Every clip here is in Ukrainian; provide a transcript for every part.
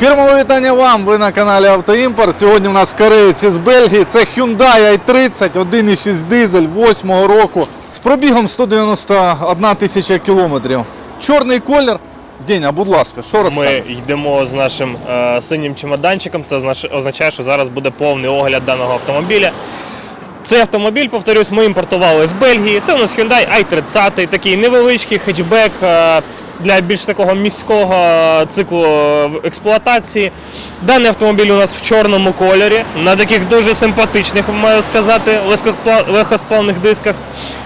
Фірмове вітання вам! Ви на каналі Автоімпорт. Сьогодні у нас кореєць із Бельгії. Це Hyundai i30, 1,6 дизель 8 року з пробігом 191 тисяча кілометрів. Чорний колір. Деня, будь ласка, що Ми йдемо з нашим е, синім чемоданчиком. Це означає, що зараз буде повний огляд даного автомобіля. Цей автомобіль, повторюсь, ми імпортували з Бельгії. Це у нас Hyundai i30, такий невеличкий хетчбек е, для більш такого міського циклу експлуатації. Даний автомобіль у нас в чорному кольорі, на таких дуже симпатичних, маю сказати, легкоспла- легкосплавних дисках.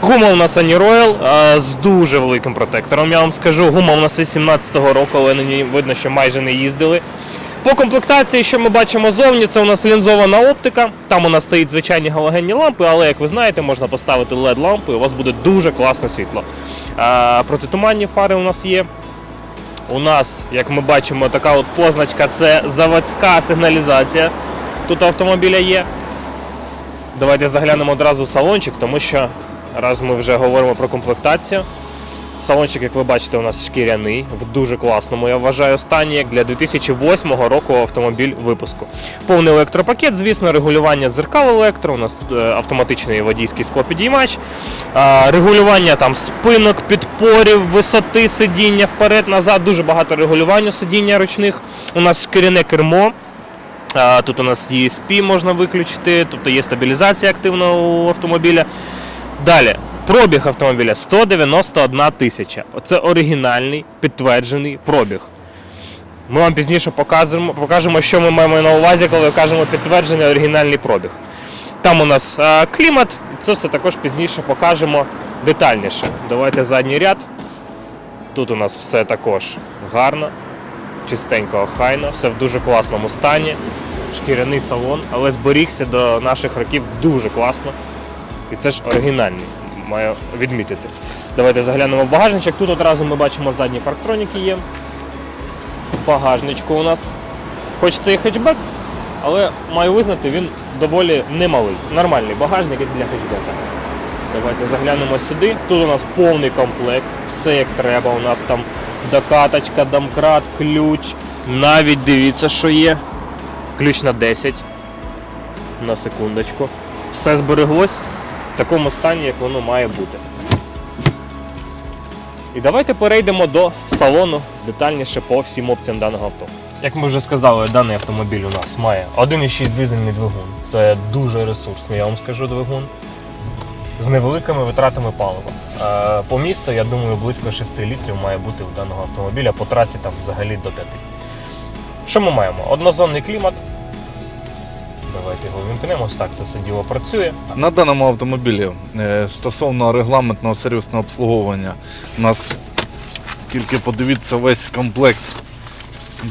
Гума у нас Ані е, з дуже великим протектором. Я вам скажу, гума у нас із 17-го року, але на ній видно, що майже не їздили. По комплектації, що ми бачимо зовні, це у нас лінзована оптика. Там у нас стоїть звичайні галогенні лампи, але як ви знаєте, можна поставити led лампи, і у вас буде дуже класне світло. Е, Протитуманні фари у нас є. У нас, як ми бачимо, така от позначка це заводська сигналізація. Тут автомобіля є. Давайте заглянемо одразу в салончик, тому що раз ми вже говоримо про комплектацію. Салончик, як ви бачите, у нас шкіряний, в дуже класному, я вважаю, стані, як для 2008 року автомобіль випуску. Повний електропакет, звісно, регулювання дзеркал електро, у нас тут е, автоматичний водійський склопідіймач, регулювання там спинок, підпорів, висоти сидіння вперед-назад, дуже багато регулювань у сидіння ручних. У нас шкіряне кермо. Тут у нас ESP можна виключити, тобто є стабілізація активна у автомобіля. Далі, пробіг автомобіля 191 тисяча. Це оригінальний підтверджений пробіг. Ми вам пізніше покажемо, покажемо, що ми маємо на увазі, коли кажемо підтверджений оригінальний пробіг. Там у нас а, клімат, це все також пізніше покажемо детальніше. Давайте задній ряд. Тут у нас все також гарно, чистенько, охайно, все в дуже класному стані. Шкіряний салон, але зберігся до наших років дуже класно. І це ж оригінальний, маю відмітити. Давайте заглянемо в багажничок. Тут одразу ми бачимо задні парктроніки є. В багажничку у нас. Хоч це і хетчбек, але маю визнати, він доволі немалий. Нормальний багажник для хетчбека. Давайте заглянемо сюди. Тут у нас повний комплект, все як треба. У нас там докаточка, домкрат, ключ. Навіть дивіться, що є. Ключ на 10. На секундочку. Все збереглось в такому стані, як воно має бути. І давайте перейдемо до салону детальніше по всім опціям даного авто. Як ми вже сказали, даний автомобіль у нас має 1,6 дизельний двигун. Це дуже ресурсний, я вам скажу, двигун. З невеликими витратами палива. Е, По місту, я думаю, близько 6 літрів має бути у даного автомобіля, по трасі там взагалі до 5. Що ми маємо? Однозонний клімат. Давайте його вімкнемо. Ось так це все діло працює. На даному автомобілі е, стосовно регламентного сервісного обслуговування, у нас тільки подивіться весь комплект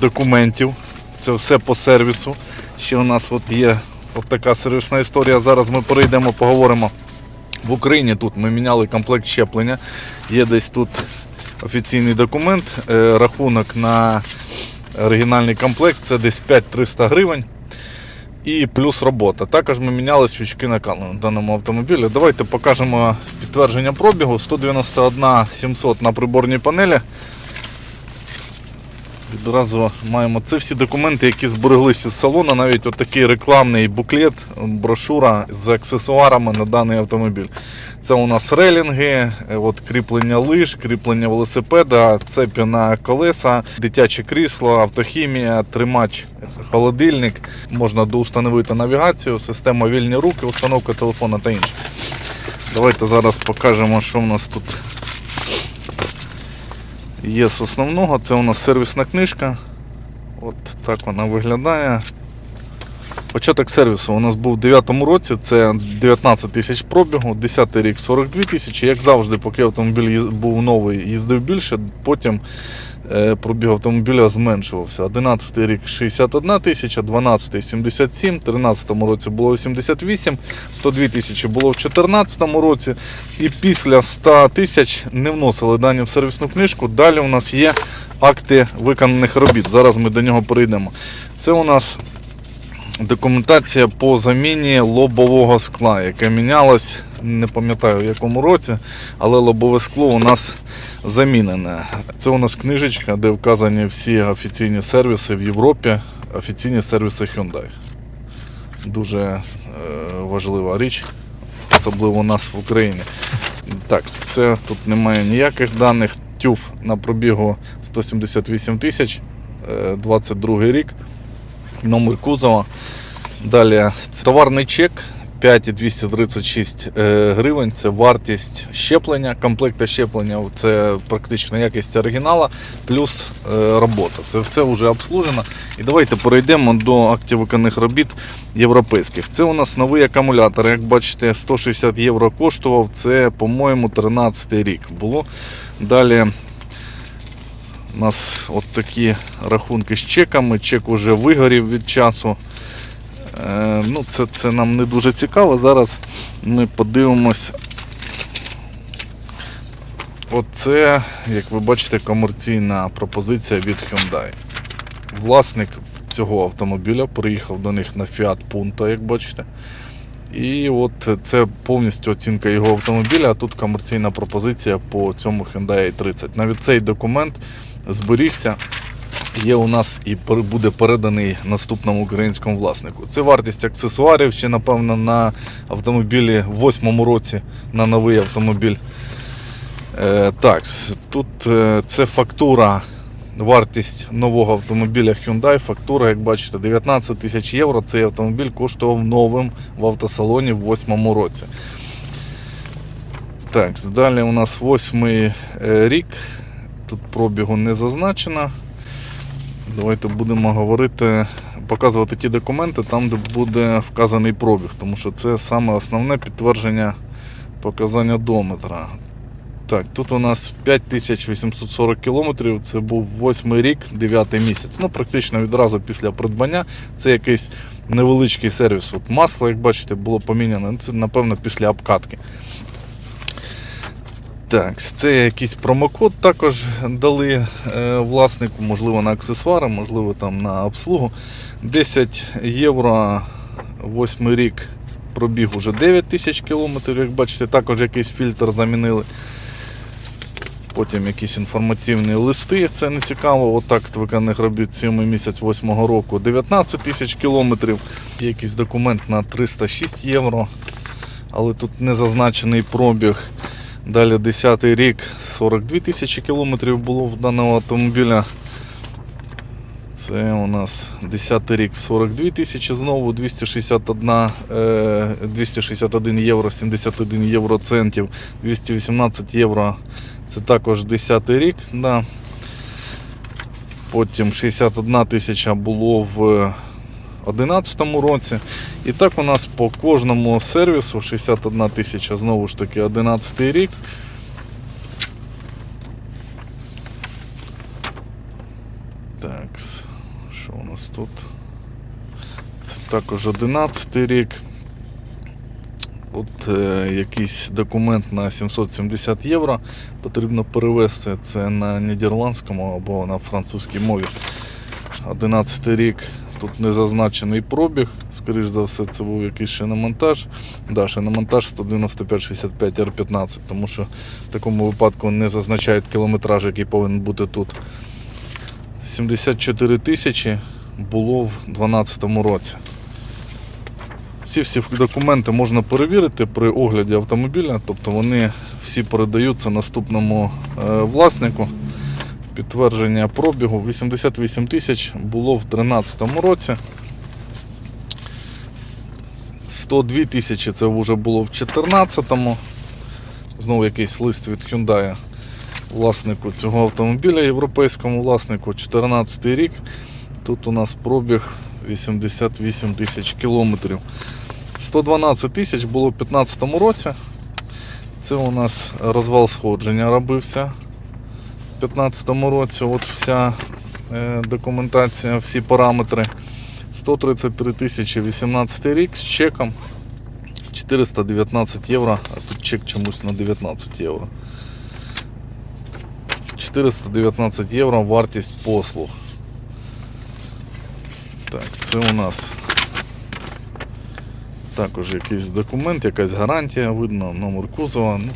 документів. Це все по сервісу. Ще у нас от є от така сервісна історія. Зараз ми перейдемо, поговоримо. В Україні тут ми міняли комплект щеплення. Є десь тут офіційний документ. Е, Рахунок на оригінальний комплект це десь 5300 гривень. І плюс робота. Також ми міняли свічки на даному автомобілі. Давайте покажемо підтвердження пробігу. 191 700 на приборній панелі. Відразу маємо це всі документи, які збереглися з салону, навіть отакий рекламний буклет, брошура з аксесуарами на даний автомобіль. Це у нас релінги, е, от кріплення лиж, кріплення велосипеда, цепі на колеса, дитяче крісло, автохімія, тримач, холодильник. Можна доустановити навігацію, система вільні руки, установка телефона та інше. Давайте зараз покажемо, що в нас тут є з основного. Це у нас сервісна книжка. От так вона виглядає. Початок сервісу у нас був у 9 році, це 19 тисяч пробігу, 10 рік 42 тисячі. Як завжди, поки автомобіль був новий, їздив більше, потім е, пробіг автомобіля зменшувався. 11 рік 61 тисяча, 12 77, 13 році було 88, 102 тисячі було в 2014 році. І після 100 тисяч не вносили дані в сервісну книжку. Далі у нас є акти виконаних робіт. Зараз ми до нього перейдемо. Це у нас документація по заміні лобового скла, яке мінялось, не пам'ятаю в якому році, але лобове скло у нас замінене. Це у нас книжечка, де вказані всі офіційні сервіси в Європі, офіційні сервіси Hyundai. Дуже е, важлива річ, особливо у нас в Україні. Так, це тут немає ніяких даних. Тюф на пробігу 178 тисяч, е, 22 рік, номер кузова. Далі це товарний чек 5,236 е, гривень. Це вартість щеплення, комплекта щеплення, це практично якість оригінала, плюс е, робота. Це все вже обслужено. І давайте перейдемо до активиканих робіт європейських. Це у нас новий акумулятор. Як бачите, 160 євро коштував. Це, по-моєму, 13 рік було. Далі у нас от такі рахунки з чеками. Чек уже вигорів від часу. Е, ну, це, це нам не дуже цікаво. Зараз ми подивимось. Оце, як ви бачите, комерційна пропозиція від Hyundai. Власник цього автомобіля приїхав до них на Fiat Punto, як бачите. І от це повністю оцінка його автомобіля, а тут комерційна пропозиція по цьому Hyundai i30. Навіть цей документ зберігся є у нас і буде переданий наступному українському власнику. Це вартість аксесуарів ще, напевно, на автомобілі в восьмому році на новий автомобіль. Е, так, тут е, це фактура, вартість нового автомобіля Hyundai. Фактура, як бачите, 19 тисяч євро. Цей автомобіль коштував новим в автосалоні в восьмому році. Так, далі у нас восьмий е, рік. Тут пробігу не зазначено. Давайте будемо говорити, показувати ті документи там, де буде вказаний пробіг, тому що це саме основне підтвердження показання дометра. Так, тут у нас 5840 кілометрів, це був 8 рік, 9 місяць. Ну, практично відразу після придбання. Це якийсь невеличкий сервіс. От масло, як бачите, було поміняно. Це, напевно, після обкатки. Так, це якийсь промокод також дали е, власнику, можливо, на аксесуари, можливо, там на обслугу. 10 євро, 8 рік пробіг уже 9 тисяч кілометрів, як бачите, також якийсь фільтр замінили. Потім якісь інформативні листи, це не цікаво. Отак виконаних робіт 7 місяць 8 року 19 тисяч кілометрів. Якийсь документ на 306 євро, але тут не зазначений пробіг. Далі 10 рік 42 тисячі кілометрів було в даного автомобіля. Це у нас 10 рік 42 тисячі знову 261, е, 261 євро 71 євро центів, 218 євро. Це також 10 й рік. Да. Потім 61 тисяча було в 2011 році. І так у нас по кожному сервісу 61 тисяча, знову ж таки, 11 рік. Так, що у нас тут? Це також 11 рік. От е, якийсь документ на 770 євро потрібно перевести це на нідерландському або на французькій мові. 11 рік тут не зазначений пробіг. Скоріш за все, це був якийсь шиномонтаж. Да, шиномонтаж 195-65 R15, тому що в такому випадку не зазначають кілометраж, який повинен бути тут. 74 тисячі було в 2012 році. Ці всі документи можна перевірити при огляді автомобіля, тобто вони всі передаються наступному е, власнику. Підтвердження пробігу 88 тисяч було в 2013 році. 102 тисячі це вже було в 2014. Знову якийсь лист від Hyundai власнику цього автомобіля, європейському власнику, 14 рік. Тут у нас пробіг 88 тисяч кілометрів. 112 тисяч було в 2015 році. Це у нас розвал сходження робився 2015 році. От вся е, документація, всі параметри. 133 тисячі 18 рік з чеком 419 євро, а тут чек чомусь на 19 євро. 419 євро вартість послуг. Так, це у нас Також якийсь документ, якась гарантія, видно, номер кузова. Ну.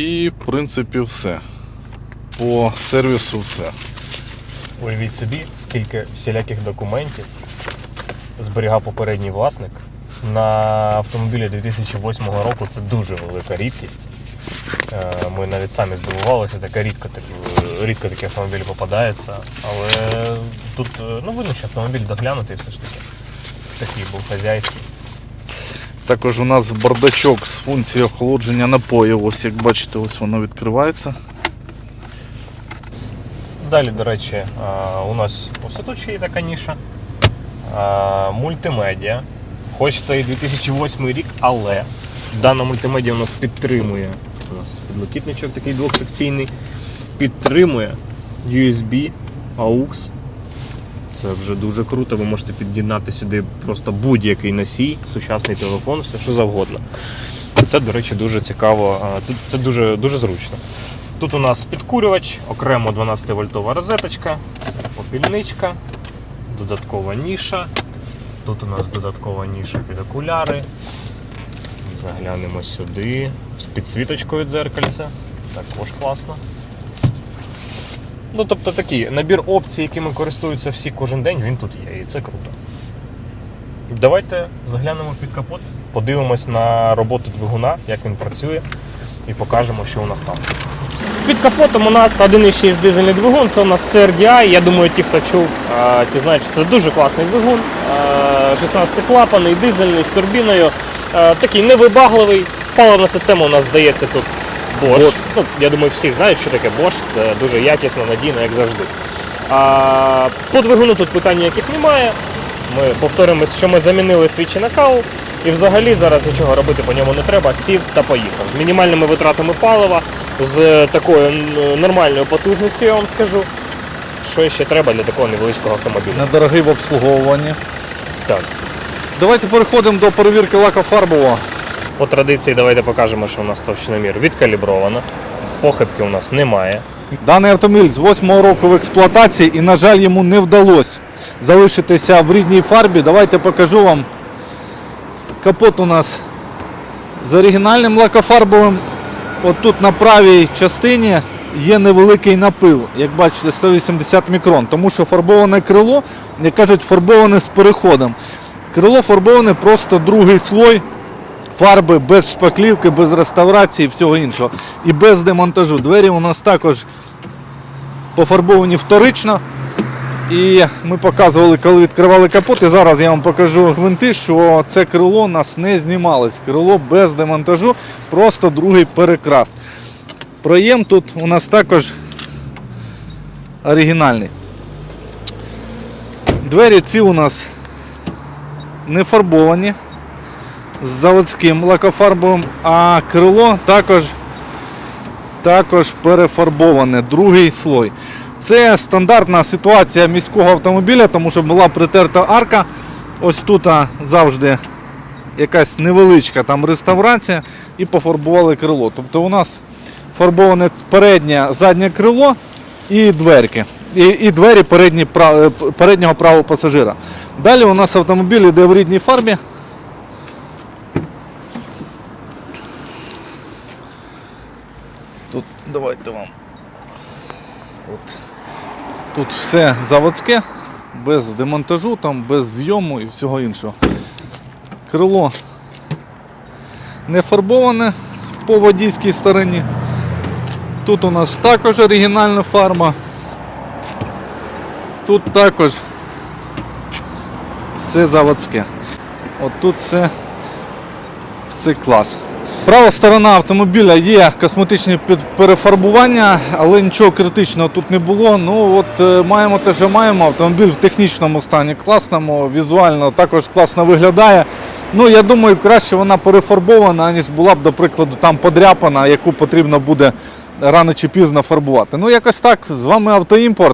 І, в принципі, все. По сервісу все. Уявіть собі, скільки всіляких документів зберігав попередній власник. На автомобілі 2008 року це дуже велика рідкість. Е, Ми навіть самі здивувалися, така рідко, рідко такі автомобілі попадаються. Але тут е, ну, видно, що автомобіль доглянутий все ж таки. Такий був хазяйський. Також у нас бардачок з функцією охолодження напоїв. Ось як бачите, ось воно відкривається. Далі, до речі, е, у нас ось тут ще є така ніша. Е, Мультимедіа. Хоч це і 2008 рік, але дана мультимедіа нас підтримує. У нас підлокітничок такий двохсекційний. Підтримує USB, AUX. Це вже дуже круто. Ви можете під'єднати сюди просто будь-який носій, сучасний телефон, все що завгодно. Це, до речі, дуже цікаво. е, Це, це дуже, дуже зручно. Тут у нас підкурювач, окремо 12-вольтова розеточка, попільничка, додаткова ніша. Тут у нас додаткова ніша під окуляри. Заглянемо сюди. З підсвіточкою дзеркальця. Також класно. Ну, тобто такий набір опцій, якими користуються всі кожен день, він тут є, і це круто. Давайте заглянемо під капот, подивимось на роботу двигуна, як він працює, і покажемо, що у нас там. Під капотом у нас 1,6 дизельний двигун, це у нас CRDI. Я думаю, ті, хто чув, ті знають, що це дуже класний двигун. 16-клапаний, дизельний з турбіною. Такий невибагливий. Паливна система у нас здається тут Bosch. Bosch. Ну, я думаю, всі знають, що таке Bosch. Це дуже якісно, надійно, як завжди. А, по двигуну тут питань ніяких немає. Ми повторимось, що ми замінили свічі на каву. І взагалі зараз нічого робити по ньому не треба, сів та поїхав. З мінімальними витратами палива, з такою нормальною потужністю, я вам скажу. Що ще треба для такого невеличкого автомобіля. Недорогий в обслуговуванні. Так. Давайте переходимо до перевірки лакофарбового. По традиції давайте покажемо, що у нас товщиномір відкалібровано. Похибки у нас немає. Даний автомобіль з 8 року в експлуатації і, на жаль, йому не вдалося залишитися в рідній фарбі. Давайте покажу вам. Капот у нас з оригінальним лакофарбовим. От тут на правій частині є невеликий напил, як бачите, 180 мікрон, тому що фарбоване крило, як кажуть, фарбоване з переходом. Крило фарбоване просто другий слой фарби без шпаклівки, без реставрації і всього іншого. І без демонтажу. Двері у нас також пофарбовані вторично. І ми показували, коли відкривали капот. І зараз я вам покажу гвинти, що це крило у нас не знімалось. Крило без демонтажу, просто другий перекрас. Проєм тут у нас також оригінальний. Двері ці у нас не фарбовані з заводським лакофарбовим, а крило також, також перефарбоване, другий слой. Це стандартна ситуація міського автомобіля, тому що була притерта арка. Ось тут завжди якась невеличка там реставрація і пофарбували крило. Тобто у нас фарбоване переднє заднє крило і дверки. І, і двері передні, переднього правого пасажира. Далі у нас автомобіль йде в рідній фарбі. Давайте вам. От. Тут все заводське, без демонтажу, там, без зйому і всього іншого. Крило не фарбоване по водійській стороні. Тут у нас також оригінальна фарма. Тут також все заводське. От тут все, все клас. Права сторона автомобіля є косметичні перефарбування, але нічого критичного тут не було. Ну от е, маємо те, що маємо. Автомобіль в технічному стані класному, візуально також класно виглядає. Ну я думаю, краще вона перефарбована, ніж була б, до прикладу, там подряпана, яку потрібно буде рано чи пізно фарбувати. Ну якось так. З вами автоімпорт.